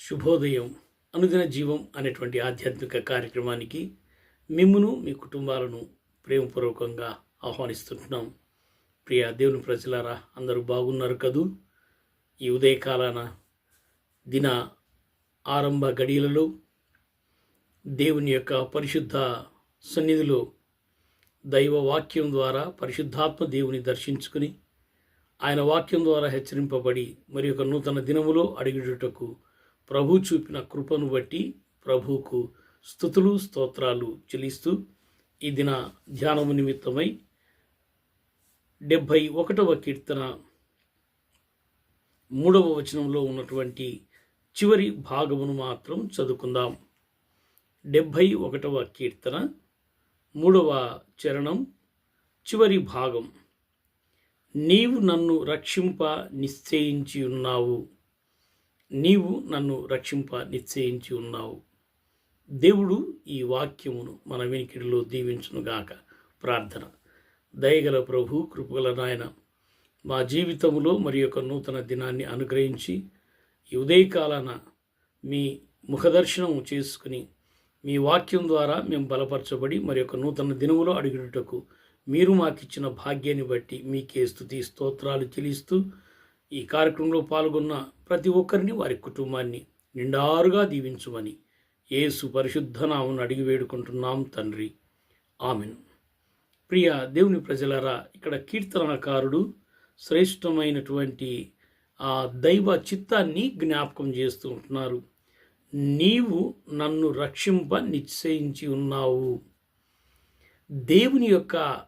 శుభోదయం అనుదిన జీవం అనేటువంటి ఆధ్యాత్మిక కార్యక్రమానికి మిమ్మును మీ కుటుంబాలను ప్రేమపూర్వకంగా ఆహ్వానిస్తుంటున్నాం. ప్రియ దేవుని ప్రజలారా అందరూ బాగున్నారు కదూ? ఈ ఉదయకాలాన దిన ఆరంభ గడియలలో దేవుని యొక్క పరిశుద్ధ సన్నిధిలో దైవ వాక్యం ద్వారా పరిశుద్ధాత్మ దేవుని దర్శించుకుని ఆయన వాక్యం ద్వారా హెచ్చరింపబడి మరి ఒక నూతన దినములో అడిగిటకు ప్రభు చూపిన కృపను బట్టి ప్రభువుకు స్థుతులు స్తోత్రాలు చెల్లిస్తూ ఈ దిన ధ్యానము నిమిత్తమై డెబ్భై ఒకటవ కీర్తన మూడవ వచనంలో ఉన్నటువంటి చివరి భాగమును మాత్రం చదువుకుందాం. డెబ్భై ఒకటవ కీర్తన మూడవ చరణం చివరి భాగం. నీవు నన్ను రక్షింప నిశ్చయించి ఉన్నావు నీవు నన్ను రక్షింప నిశ్చయించి ఉన్నావు. దేవుడు ఈ వాక్యమును మన వెనికిడిలో దీవించునుగాక ప్రార్థన. దయగల ప్రభు కృపగల నాయన మా జీవితంలో మరి యొక్క నూతన దినాన్ని అనుగ్రహించి ఈ ఉదయకాలాన మీ ముఖదర్శనం చేసుకుని మీ వాక్యం ద్వారా మేము బలపరచబడి మరి యొక్క నూతన దినములో అడుగుటకు మీరు మాకిచ్చిన భాగ్యాన్ని బట్టి మీకే స్థుతి స్తోత్రాలు చెల్లిస్తూ ఈ కార్యక్రమంలో పాల్గొన్న ప్రతి ఒక్కరిని వారి కుటుంబాన్ని నిండారుగా దీవించుమని ఏసు పరిశుద్ధ నామను అడిగి వేడుకుంటున్నాం తండ్రి. ఆమెను. ప్రియ దేవుని ప్రజలారా ఇక్కడ కీర్తనకారుడు శ్రేష్టమైనటువంటి ఆ దైవ చిత్తాన్ని జ్ఞాపకం చేస్తూ ఉంటున్నారు. నీవు నన్ను రక్షింప నిశ్చయించి ఉన్నావు. దేవుని యొక్క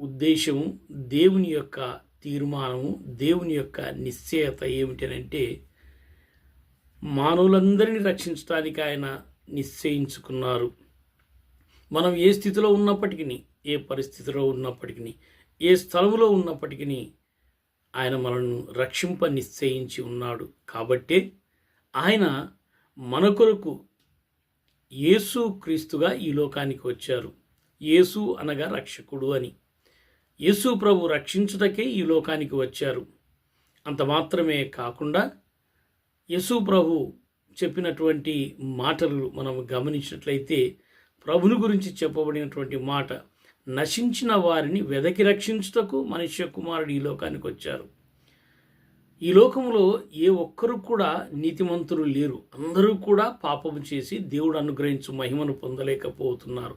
ఉద్దేశము దేవుని యొక్క తీర్మానము దేవుని యొక్క నిశ్చయత ఏమిటనంటే మానవులందరినీ రక్షించడానికి ఆయన నిశ్చయించుకున్నారు. మనం ఏ స్థితిలో ఉన్నప్పటికీ ఏ పరిస్థితిలో ఉన్నప్పటికీ ఏ స్థలంలో ఉన్నప్పటికీ ఆయన మనల్ని రక్షింప నిశ్చయించి ఉన్నాడు. కాబట్టే ఆయన మన కొరకు యేసు క్రీస్తుగా ఈ లోకానికి వచ్చారు. యేసు అనగా రక్షకుడు అని. యేసు ప్రభు రక్షించుటకే ఈ లోకానికి వచ్చారు. అంత మాత్రమే కాకుండా యేసు ప్రభు చెప్పినటువంటి మాటలు మనం గమనించినట్లయితే ప్రభుని గురించి చెప్పబడినటువంటి మాట నశించిన వారిని వెదకి రక్షించుటకు మనుష్య కుమారుడు ఈ లోకానికి వచ్చారు. ఈ లోకంలో ఏ ఒక్కరు కూడా నీతిమంతులు లేరు. అందరూ కూడా పాపము చేసి దేవుడు అనుగ్రహించు మహిమను పొందలేకపోతున్నారు.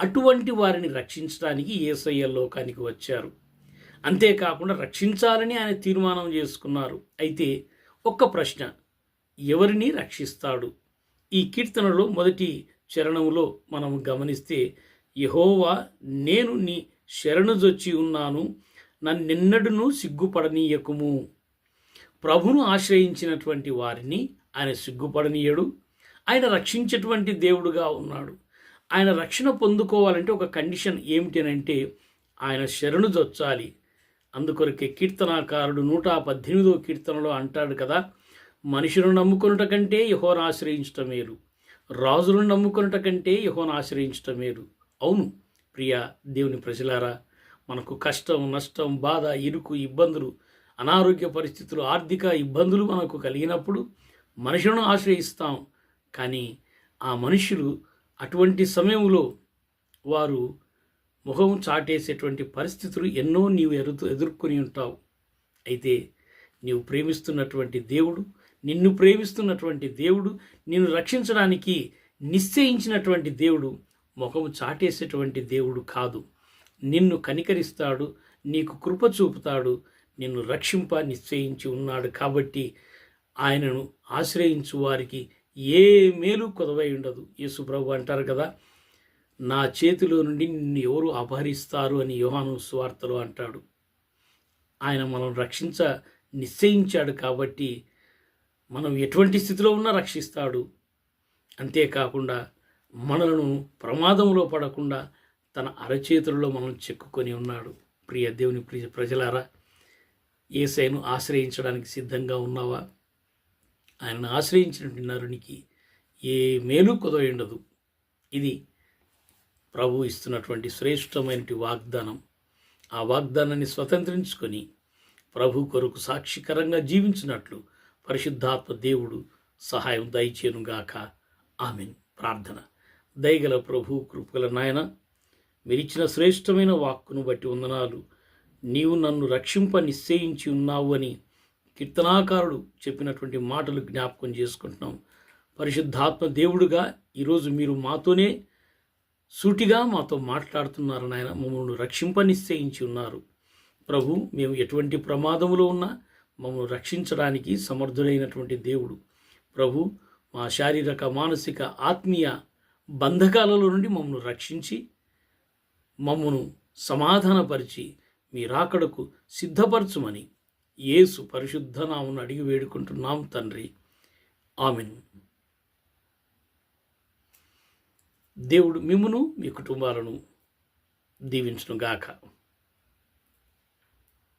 అటువంటి వారిని రక్షించడానికి ఏసయ్య లోకానికి వచ్చారు. అంతేకాకుండా రక్షించాలని ఆయన తీర్మానం చేసుకున్నారు. అయితే ఒక్క ప్రశ్న ఎవరిని రక్షిస్తాడు? ఈ కీర్తనలో మొదటి చరణంలో మనం గమనిస్తే యహోవా నేను నీ శరణుజొచ్చి ఉన్నాను నన్నెన్నడూ సిగ్గుపడనీయకుము. ప్రభును ఆశ్రయించినటువంటి వారిని ఆయన సిగ్గుపడనీయడు. ఆయన రక్షించేటువంటి దేవుడుగా ఉన్నాడు. ఆయన రక్షణ పొందుకోవాలంటే ఒక కండిషన్ ఏమిటనంటే ఆయన శరణు జొచ్చాలి అందుకొరకే కీర్తనాకారుడు నూట పద్దెనిమిదో కీర్తనలో అంటాడు కదా మనుషులను నమ్ముకొనుట కంటే యహోను ఆశ్రయించటం మేలు. రాజులను నమ్ముకొనుట కంటే యహోను ఆశ్రయించటం మేలు. అవును ప్రియ దేవుని ప్రజలారా మనకు కష్టం నష్టం బాధ ఇరుకు ఇబ్బందులు అనారోగ్య పరిస్థితులు ఆర్థిక ఇబ్బందులు మనకు కలిగినప్పుడు మనుషులను ఆశ్రయిస్తాం. కానీ ఆ మనుషులు అటువంటి సమయంలో వారు ముఖం చాటేసేటువంటి పరిస్థితులు ఎన్నో నీవు ఎరు ఎదుర్కొని ఉంటావు. అయితే నీవు ప్రేమిస్తున్నటువంటి దేవుడు నిన్ను ప్రేమిస్తున్నటువంటి దేవుడు నిన్ను రక్షించడానికి నిశ్చయించినటువంటి దేవుడు ముఖము చాటేసేటువంటి దేవుడు కాదు. నిన్ను కనికరిస్తాడు నీకు కృప చూపుతాడు నిన్ను రక్షింప నిశ్చయించి ఉన్నాడు కాబట్టి ఆయనను ఆశ్రయించు వారికి ఏ మేలు కొదవై ఉండదు. యేసుప్రభు అంటారు కదా నా చేతిలో నుండి నిన్ను ఎవరు అపహరిస్తారు అని యోహాను స్వార్తలో అంటాడు. ఆయన మనం రక్షించ నిశ్చయించాడు కాబట్టి మనం ఎటువంటి స్థితిలో ఉన్నా రక్షిస్తాడు. అంతేకాకుండా మనలను ప్రమాదంలో పడకుండా తన అరచేతుల్లో మనం చెక్కుకొని ఉన్నాడు. ప్రియ దేవుని ప్రియ ప్రజలారా ఏసైను ఆశ్రయించడానికి సిద్ధంగా ఉన్నావా? ఆయనను ఆశ్రయించినటువంటి నరునికి ఏ మేలు కుదవ ఇది ప్రభు ఇస్తున్నటువంటి శ్రేష్టమైన వాగ్దానం. ఆ వాగ్దానాన్ని స్వతంత్రించుకొని ప్రభు కొరకు సాక్షికరంగా జీవించినట్లు పరిశుద్ధాత్మ దేవుడు సహాయం దయచేనుగాక ఆమెన్. ప్రార్థన. దయగల ప్రభు కృపగల నాయన మీరిచ్చిన శ్రేష్టమైన వాక్కును బట్టి వందనాలు. నీవు నన్ను రక్షింప నిశ్చయించి ఉన్నావు అని కీర్తనాకారుడు చెప్పినటువంటి మాటలు జ్ఞాపకం చేసుకుంటున్నాం. పరిశుద్ధాత్మ దేవుడుగా ఈరోజు మీరు మాతోనే సూటిగా మాతో మాట్లాడుతున్నారు నాయన. మమ్మల్ని రక్షింప నిశ్చయించి ఉన్నారు. ప్రభు మేము ఎటువంటి ప్రమాదములో ఉన్నా మమ్మల్ని రక్షించడానికి సమర్థుడైనటువంటి దేవుడు. ప్రభు మా శారీరక మానసిక ఆత్మీయ బంధకాలలో నుండి మమ్మల్ని రక్షించి మమ్మను సమాధానపరిచి మీ రాకడకు సిద్ధపరచుమని యేసు పరిశుద్ధ నామను అడిగి వేడుకుంటున్నాం తండ్రి. ఆమెన్. దేవుడు మిమ్మును మీ కుటుంబాలను దీవించును గాక